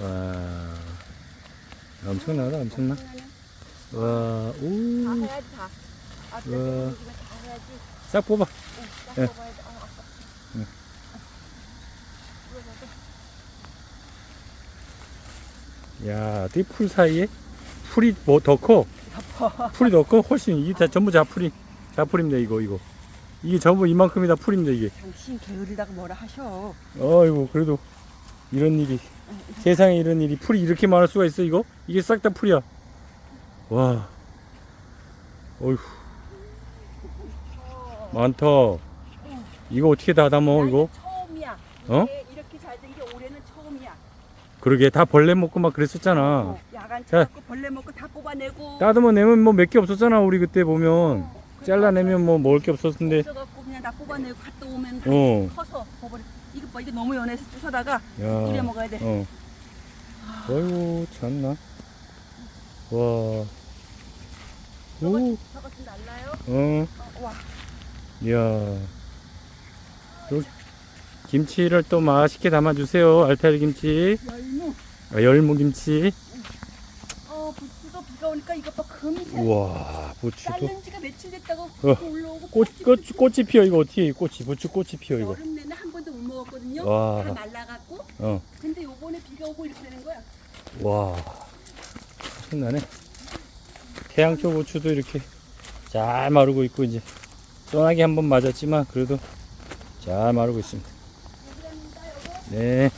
와. 엄청나다, 엄청나. 와, 다 오. 해야지 다. 아, 우와. 그래, 다 해야지. 싹 뽑아. 응, 딱 예. 뽑아야. 응. 이거 야, 어떻게 풀 사이에 풀이 뭐 더 커? 풀이 더 커? 훨씬 이게 다 전부 자풀이 자풀입니다 이거 이거 이게 전부 이만큼이 다 풀입니다 이게. 당신 게으르다고 뭐라 하셔. 어이구 그래도 이런 일이 세상에 이런 일이 풀이 이렇게 많을 수가 있어 이거? 이게 싹 다 풀이야. 와. 어휴 많다. 이거 어떻게 다 담어 나 이거? 처음이야. 어? 이게 이렇게 잘 된 게 올해는 처음이야. 그러게 다 벌레 먹고 막 그랬었잖아. 어, 야간 자. 쳐갖고 벌레 먹고 다 뽑아내고. 따듬어 내면 뭐 몇 개 없었잖아 우리 그때 보면. 어, 잘라내면 뭐 먹을 게 없었는데. 없어갖고 그냥 다 뽑아내고 갔다 오면 다 어. 커서 버버리. 봐, 이게 너무 연해서 야. 우려 먹어야 돼. 어. 어이구 참나. 와. 저거, 오. 저거 좀 날라요? 어. 어, 와. 이야. 또 김치를 또 맛있게 담아주세요. 알타리 김치. 열무. 아, 열무 김치. 어, 부추도 비가 오니까 이것 봐, 금세. 우와, 부추도. 자른 지가 며칠 됐다고 어. 올라오고. 꽃, 꽃, 꽃이 피어. 이거 어떻게, 해? 꽃이, 부추 꽃이 피어, 이거. 여름 먹었거든요. 와. 다 말라갖고. 어. 근데 요번에 비가 오고 이렇게 되는 거야. 와. 엄청나네. 태양초 부추도 이렇게 잘 마르고 있고, 이제. 소나기 한 번 맞았지만, 그래도 잘 마르고 있습니다. 네.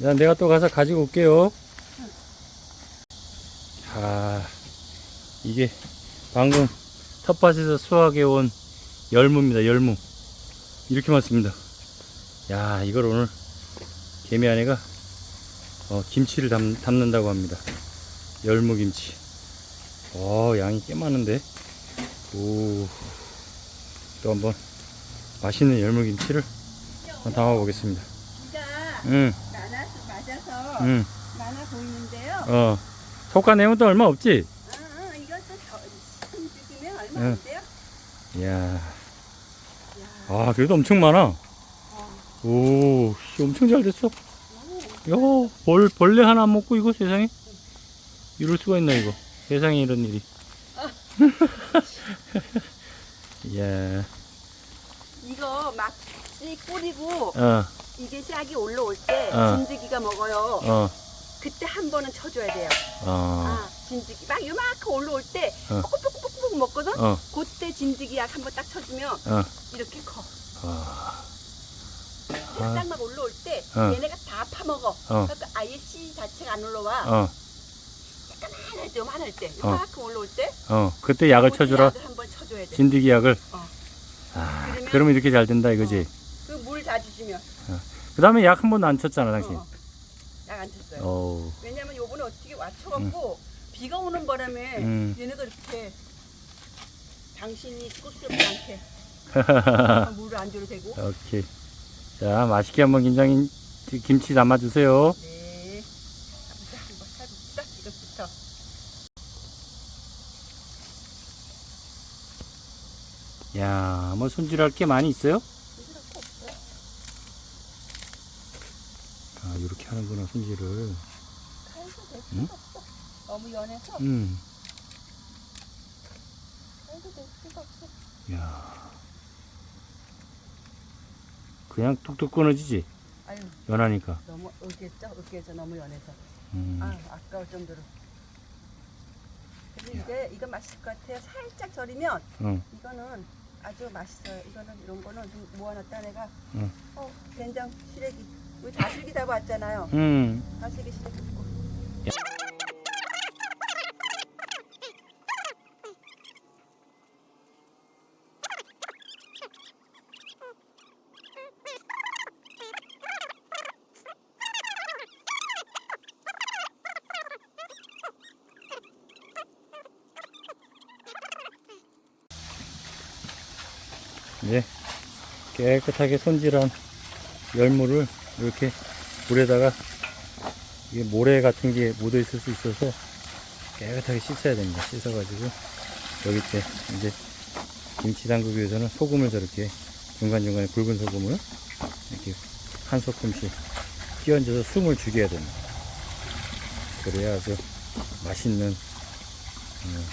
자, 내가 또 가서 가지고 올게요. 아, 이게 방금 텃밭에서 수확해 온 열무입니다. 열무. 이렇게 많습니다. 야, 이걸 오늘 개미 아내가 어, 김치를 담, 담는다고 합니다. 열무 김치. 어, 양이 꽤 많은데. 오, 또 한번 맛있는 열무 김치를 한번 담아 보겠습니다. 응, 맞아서 응, 많아 보이는데요. 어. 속가 또 얼마 없지? 아, 아, 이것도 더 찍으면 얼마 응. 안 돼요? 이야, 야, 아, 그래도 엄청 많아. 어, 오, 씨, 엄청 잘 됐어. 야, 벌, 벌레 하나 안 먹고 이거 세상에? 이럴 수가 있나, 이거? 세상에 이런 일이. 이야, 이거 막 씨 뿌리고 어, 이게 싹이 올라올 때 어. 진드기가 먹어요. 어, 그때 한 번은 쳐줘야 돼요. 어, 아, 진드기 막 요만큼 올라올 때 어. 뽀글뽀글뽀글 먹거든. 어, 그때 진드기 약 한번 딱 쳐주면 어, 이렇게 커. 아, 싹막 올라올 때 어. 얘네가 다 파먹어. 어. 그러니까 아예 씨 자체가 안 올라와. 어, 약간 때, 요만할 때, 어. 요만큼 올라올 때 어. 그때 약을 쳐주라. 약을 한번 쳐줘야 돼. 진드기 약을. 어. 아, 그러면- 그러면 이렇게 잘 된다, 이거지? 그물다 주시면 그 다음에 약 한 번도 안 쳤잖아, 당신. 어, 약안 쳤어요. 어우, 왜냐면 요번에 어떻게 맞춰갖고 비가 오는 바람에 음. 얘네가 이렇게 당신이 꽃을 않게 물을 안 줘도 되고. 오케이. 자, 맛있게 한번 김장인 김치 담아 주세요. 네. 한번 해봅시다. 이것부터. 야, 뭐 손질할 게 많이 있어요? 손질할 거 없어요. 아, 이렇게 하는구나, 손질을. 칼도 될 응? 없어. 너무 연해서 음, 칼도 될 필요가 없어. 야. 그냥 뚝뚝 끊어지지? 아유 연하니까. 너무 으겠죠? 으겠죠? 너무 연해서. 음, 아 아까울 정도로. 근데 이게 이거 맛있을 것 같아요. 살짝 절이면 응. 이거는 아주 맛있어요. 이거는 이런 거는 좀 모아놨다 내가. 응. 어 된장 시래기. 우리 다슬기 잡아왔잖아요. 음, 다슬기 시래기 있고. 예. 깨끗하게 손질한 열무를 이렇게 물에다가 이게 모래 같은 게 묻어 있을 수 있어서 깨끗하게 씻어야 됩니다. 씻어가지고 여기 때 이제 김치 담그기 위해서는 소금을 저렇게 중간중간에 굵은 소금을 이렇게 한 소끔씩 끼얹어서 숨을 죽여야 됩니다. 그래야 아주 맛있는 음,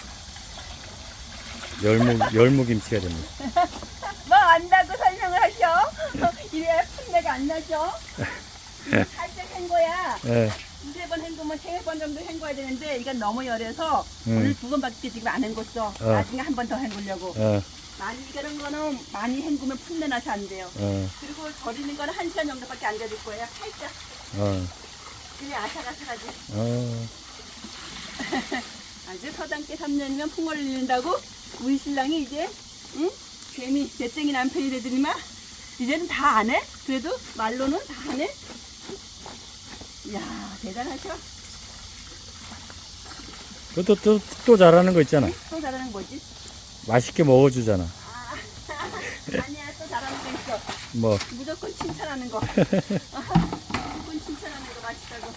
열무 열무 김치가 됩니다. 뭐 안다고 설명을 하셔? 이래야 풋내가 안 나죠? 살짝 헹궈야 예, 두세 번 헹구면 세 번 정도 헹궈야 되는데 이건 너무 열해서 음. 오늘 두 번밖에 지금 안 헹궜어. 어. 나중에 한 번 더 헹구려고. 어, 많이 그런 거는 많이 헹구면 풋내 나서 안 돼요. 어, 그리고 절이는 거는 한 시간 정도밖에 안 절일 거예요. 살짝 어, 그냥 아삭아삭하지. 어. 아주 서당께 3년이면 풍어를 잃는다고 우리 신랑이 이제 응? 괜히 대땡이 남편이 되더니만 이제는 다 안 해? 그래도 말로는 다 안 해? 이야 대단하셔 그것도 또, 또 잘하는 거 있잖아. 또 잘하는 거지? 맛있게 먹어주잖아. 아니야 또 잘하는 거 있어 뭐, 무조건 칭찬하는 거 무조건 칭찬하는 거 맛있다고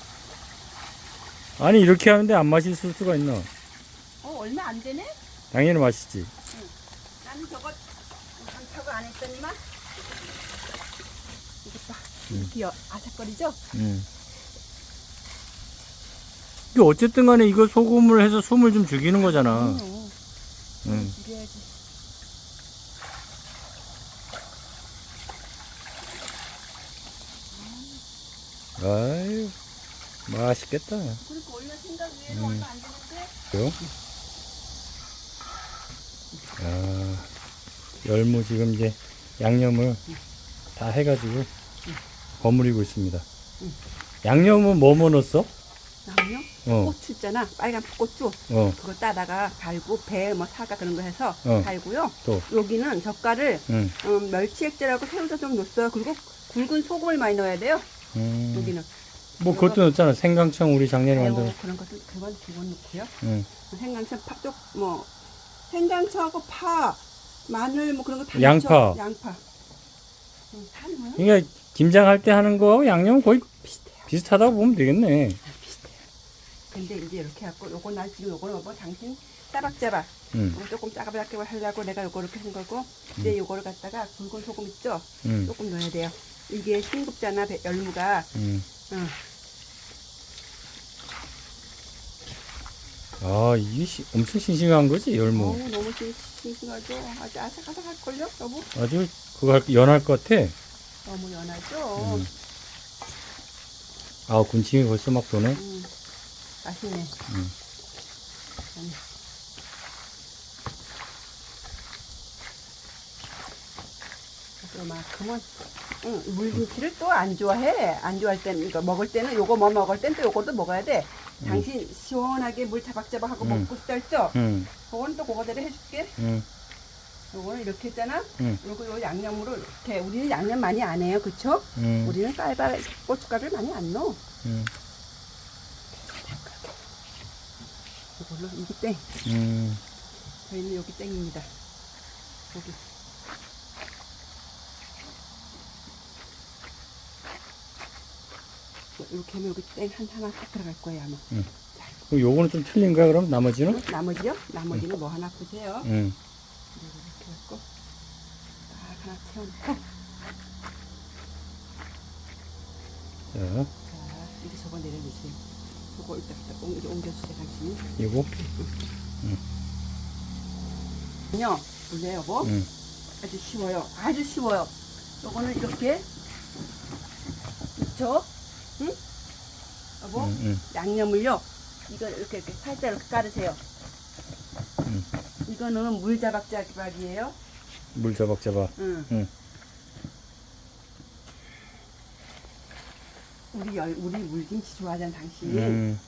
아니, 이렇게 하는데 안 맛있을 수가 있나? 어 얼마 안 되네? 당연히 맛있지. 나는 저거 강타고 안 했더니만 봐 음. 이렇게 여- 아삭거리죠? 음. 이게 어쨌든 간에 이거 소금을 해서 숨을 좀 죽이는 거잖아. 응. 음. 죽여야지. 아유, 맛있겠다. 그리고 얼마 생각 외에는 음. 얼마 안 되는데 그죠? 아, 열무 지금 이제 양념을 다 해가지고 버무리고 있습니다. 양념은 뭐뭐 넣었어? 나무요? 어, 고추 있잖아. 빨간 고추. 어, 그거 따다가 갈고 배 뭐 사과 그런 거 해서 어. 갈고요. 또, 여기는 젓갈을 응, 음, 멸치 액젓하고 새우젓 좀 넣었어요. 그리고 굵은 소금을 많이 넣어야 돼요. 음, 여기는. 뭐 그것도 넣었잖아. 생강청 우리 작년에 만든. 그런 것도 그건 기본 넣고요. 응, 생강청 파쪽 뭐 생강청하고 파 마늘 뭐 그런 거 다 양파. 넣죠 양파 음, 다 넣어요 그러니까 김장할 때 하는 거하고 양념은 거의 비슷해요 비슷하다고 보면 되겠네. 아, 비슷해요. 근데 이제 이렇게 해갖고 요거 난 지금 요거는 뭐 당신 따박따박 응, 어, 조금 짜가맣게 하려고 내가 요거 이렇게 한 거고 이제 요거를 갖다가 굵은 소금 있죠? 응, 조금 넣어야 돼요. 이게 싱겁잖아 배- 열무가. 응. 응. 아, 이게 시- 엄청 싱싱한 거지, 열무. 어우 너무 싱- 싱싱하죠? 아주 아삭아삭할걸요 여보? 아주 그거 할- 연할 것 같아. 너무 연하죠? 음. 아, 군침이 벌써 막 도네. 음, 맛있네. 음. 음. 그만큼은 응, 물김치를 또 안 좋아해. 안 좋아할 때는 이거 먹을 때는 요거 뭐 먹을 땐 또 요것도 먹어야 돼. 당신 시원하게 물 자박자박 하고 음. 먹고 싶다 했죠? 응, 그거는 또 그거대로 해줄게. 응, 요거는 이렇게 했잖아. 응, 요거 요 양념으로 이렇게 우리는 양념 많이 안 해요, 그쵸? 응, 우리는 쌀밥 고춧가루를 많이 안 넣어. 응, 이걸로 이게 땡. 응. 저희는 여기 땡입니다. 여기. 이렇게 하면 여기 땡한 하나 딱 들어갈 거예요 아마. 그럼 요거는 좀 틀린가, 그럼? 나머지는? 나머지요? 나머지는 뭐 하나 보세요. 응. 이렇게 갖고 딱 하나 채워놓고 자, 자 이제 저거 내려주세요. 저거 이따 이따 옮겨, 옮겨주세요 당신이. 요거. 아니요, 보세요 여보. 응, 아주 쉬워요. 아주 쉬워요. 요거는 이렇게 그쵸? 응? 여보 응, 응. 양념을요. 이거 이렇게 이렇게 살짝 이렇게 깔으세요. 음. 이거는 물자박자박이에요. 물 자박자박. 응. 응. 우리 열 우리 물김치 좋아하잖아 당신. 음.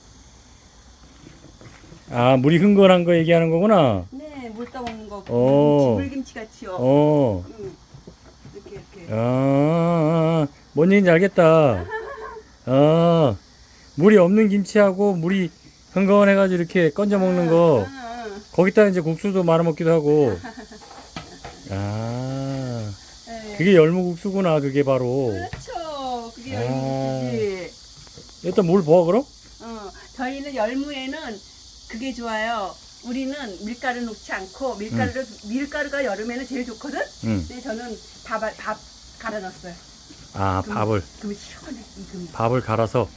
아, 물이 흥건한 거 얘기하는 거구나. 네, 물 떠먹는 거. 오. 물김치 같이요. 어. 응. 이렇게 이렇게. 아, 뭔 얘기인지 알겠다. 아, 물이 없는 김치하고 물이 흥건해가지고 이렇게 건져 먹는 거. 거기다 이제 국수도 말아 먹기도 하고. 아, 네. 그게 열무국수구나, 그게 바로. 그렇죠. 그게 아. 열무김치지. 일단 물 부어, 그럼? 어, 저희는 열무에는 그게 좋아요. 우리는 밀가루 넣지 않고 밀가루를 밀가루가 여름에는 제일 좋거든. 응. 근데 저는 밥, 밥 갈아 넣었어요. 아, 금- 밥을, 그러면 시원해. 이 금. 밥을 갈아서.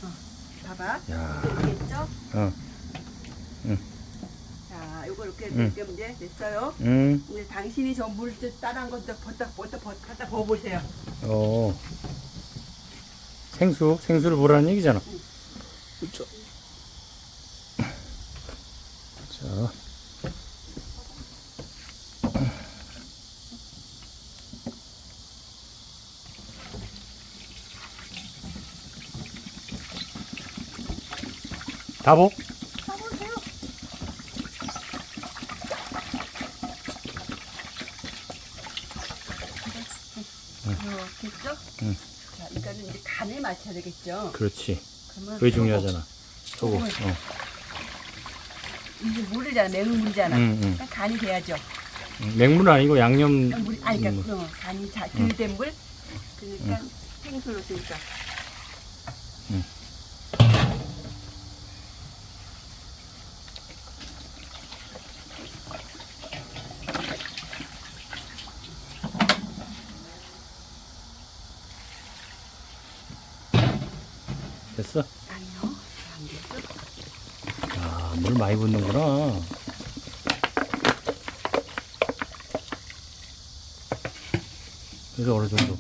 봐봐. 야. 했죠? 어, 자, 요거 이렇게 응. 이렇게 이제 됐어요. 음, 이제 당신이 저 물 따란 것도 버딱 버딱 버딱 갖다 부어보세요. 어. 생수, 생수를 보라는 얘기잖아. 다보? 가보세요. 이렇게 했죠? 응. 자, 이거는 이제 간을 맞춰야 되겠죠? 그렇지. 그러면 그게 중요하잖아. 소금. 어. 이게 물이잖아, 매운 물이잖아. 응, 응. 그러니까 간이 돼야죠. 음, 맹물은 아니고 양념. 물, 아니, 그러니까 음. 어, 간이 자, 덜된 물. 그러니까 생수로 쓰니까. 응. 됐어? 아니요, 안 됐어. 아, 물 많이 붓는구나. 그래서 어느 정도?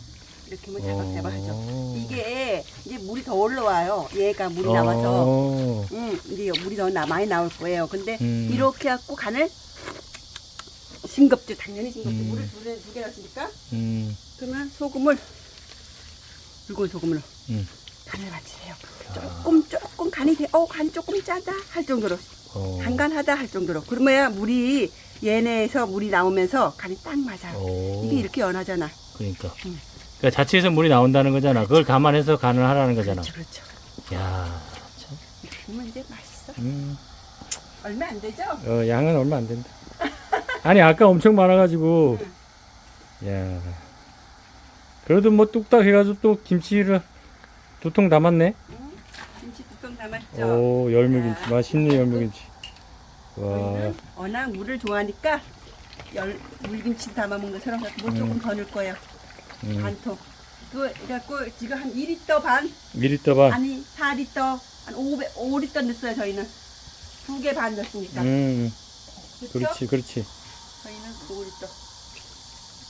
이렇게 하면 자박자박 하죠. 어. 이게 이제 물이 더 올라와요. 얘가 물이 남아서. 어. 음, 이제 물이 더 나, 많이 나올 거예요. 근데 음. 이렇게 갖고 간을 싱겁죠. 당연히 싱겁죠. 음. 물을 두, 개- 두개 넣었으니까. 음, 그러면 소금을 붉은 소금으로 음. 간을 맞추세요. 조금 조금 간이 돼. 어, 간 조금 짜다 할 정도로 어. 간간하다 할 정도로. 그러면 물이 얘네에서 물이 나오면서 간이 딱 맞아요. 오. 이게 이렇게 연하잖아. 그러니까. 음. 그러니까 자체에서 물이 나온다는 거잖아. 그걸 감안해서 간을 하라는 거잖아. 그렇죠, 그렇죠. 야, 참. 그러면 이제 맛있어. 음, 얼마 안 되죠? 어, 양은 얼마 안 된다. 아니, 아까 엄청 많아가지고. 야. 그래도 뭐 뚝딱 해가지고 또 김치를 두 통 담았네. 응? 김치 뚜껑 담았죠. 오, 열무김치. 자. 맛있네, 열무김치. 와. 저희는 워낙 물을 좋아하니까 열, 물김치 담아 먹는 것처럼 물 조금 더 넣을 거예요. 음, 반 통. 그 갖고 지금 한 2리터 반 1리터 반. 아니 4리터 한 500, 5리터 넣었어요 저희는 두 개 반 넣었으니까 음, 그렇죠? 그렇지, 그렇지. 저희는 5리터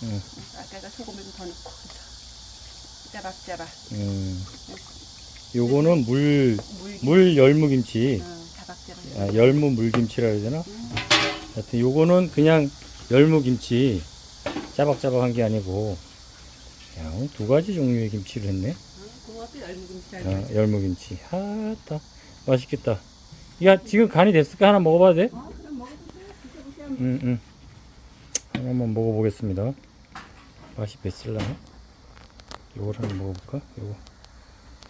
음, 아까가 소금을 좀 더 넣고 짜박짜박 음. 요거는 물, 물김 물 열무김치. 어, 자박자박 아, 열무 물김치라 해야 되나? 음, 하여튼 요거는 그냥 열무김치 짜박짜박한 게 아니고 야, 오늘 두 가지 종류의 김치를 했네 어, 그것도 열무김치 아? 열무김치 하따 맛있겠다 야 지금 간이 됐을까? 하나 먹어봐도 돼? 어, 그럼 먹어보세요 드셔보세요 응, 응. 하나 한번 먹어보겠습니다 맛이 뱄을라나? 요걸 하나 먹어볼까? 요거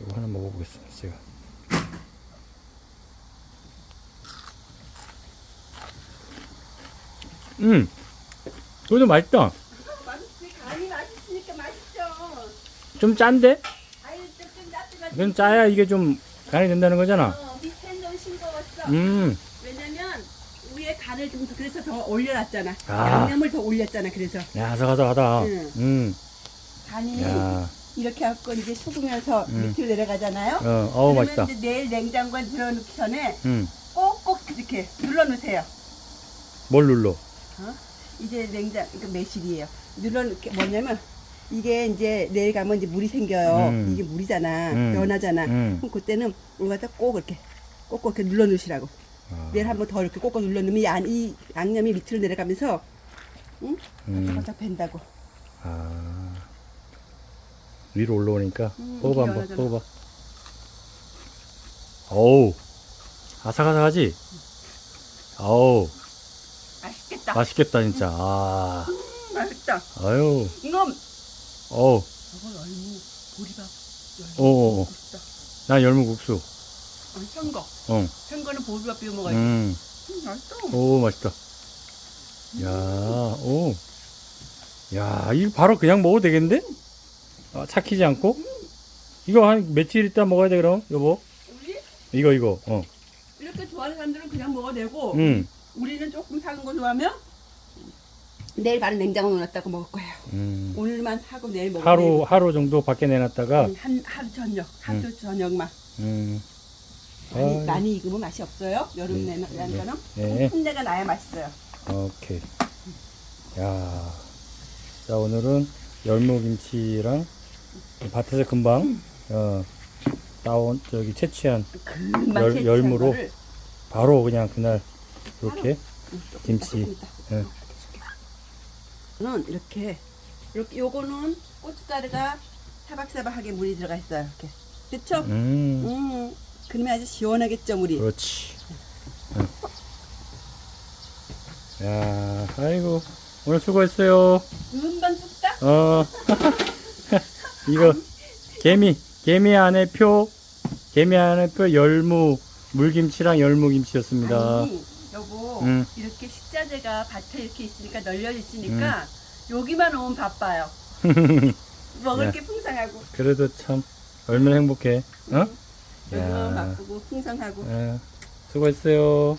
요거 하나 먹어보겠습니다 제가 음 그래도 맛있다 맛있지 간이 맛있으니까 맛있죠 좀 짠데? 아유 짜야 이게 좀 간이 된다는 거잖아. 어, 밑에 좀 싱거웠어 음, 왜냐면 위에 간을 좀 더- 그래서 더 올려놨잖아. 아. 양념을 더 올렸잖아. 그래서 야, 아삭아삭하다. 응. 음, 간이 야, 이렇게 갖고 이제 속으면서 음. 밑으로 내려가잖아요. 어, 어우, 그러면 맛있다. 이제 내일 냉장고에 들어놓기 전에 음, 꼭꼭 이렇게 눌러놓으세요. 뭘 눌러? 어? 이제 냉장 이거 매실이에요. 눌러놓게 뭐냐면 이게 이제 내일 가면 이제 물이 생겨요. 음. 이게 물이잖아. 음. 연하잖아. 음. 그럼 그때는 갖다 꼭 이렇게 꼭꼭 이렇게 눌러놓으시라고. 아, 내일 한번 더 이렇게 꼭꼭 눌러놓으면 이, 안- 이 양념이 밑으로 내려가면서 응? 음, 바짝 밴다고. 아, 위로 올라오니까 음, 이게 한번, 연하잖아. 먹어봐. 어우, 아삭아삭하지? 어우, 맛있겠다. 맛있겠다 진짜. 아, 음, 맛있다. 아유, 이거 어우, 이거 열무 보리밥 어어어. 먹고 싶다. 난 열무국수. 어, 현거. 어, 현거는 보리밥 비벼 먹어야지. 음, 음, 맛있다. 야, 오. 야, 이거 바로 그냥 먹어도 되겠는데? 아, 삭히지 않고? 이거 한 며칠 있다 먹어야 돼, 그럼? 여보? 우리 이거, 이거, 어. 이렇게 좋아하는 사람들은 그냥 먹어도 되고 음. 우리는 조금 작은 거 좋아하면 내일 바로 냉장고 넣어놨다가 먹을 거예요. 음. 오늘만 하고 내일 먹을 하루 하루 정도 밖에 내놨다가 응, 한 하루 저녁, 하루 저녁만 음. 많이. 많이 익으면 맛이 없어요. 여름 네, 내는 네. 거는 네. 나야 맛있어요. 오케이. 야. 자, 오늘은 열무김치랑 밭에서 금방 어 따온 저기 채취한 열- 열무로 바로 그냥 그날 이렇게 김치. 예. 는 이렇게 이렇게 요거는 고춧가루가 사박사박하게 물이 들어가 있어요. 이렇게 그렇죠? 음. 음, 그러면 아주 시원하겠죠 물이. 그렇지. 응. 야, 아이고 오늘 수고했어요. 금방 뚝딱. 어. 이거 개미 개미 안에 표 개미 안에 표 열무 물김치랑 열무김치였습니다. 아니 여보 음. 이렇게 식자재가 밭에 이렇게 있으니까 널려 있으니까 여기만 오면 바빠요. 먹을 야. 게 풍성하고 그래도 참 얼마나 행복해. 어? 여기만 야. 바쁘고 풍성하고 예, 수고했어요.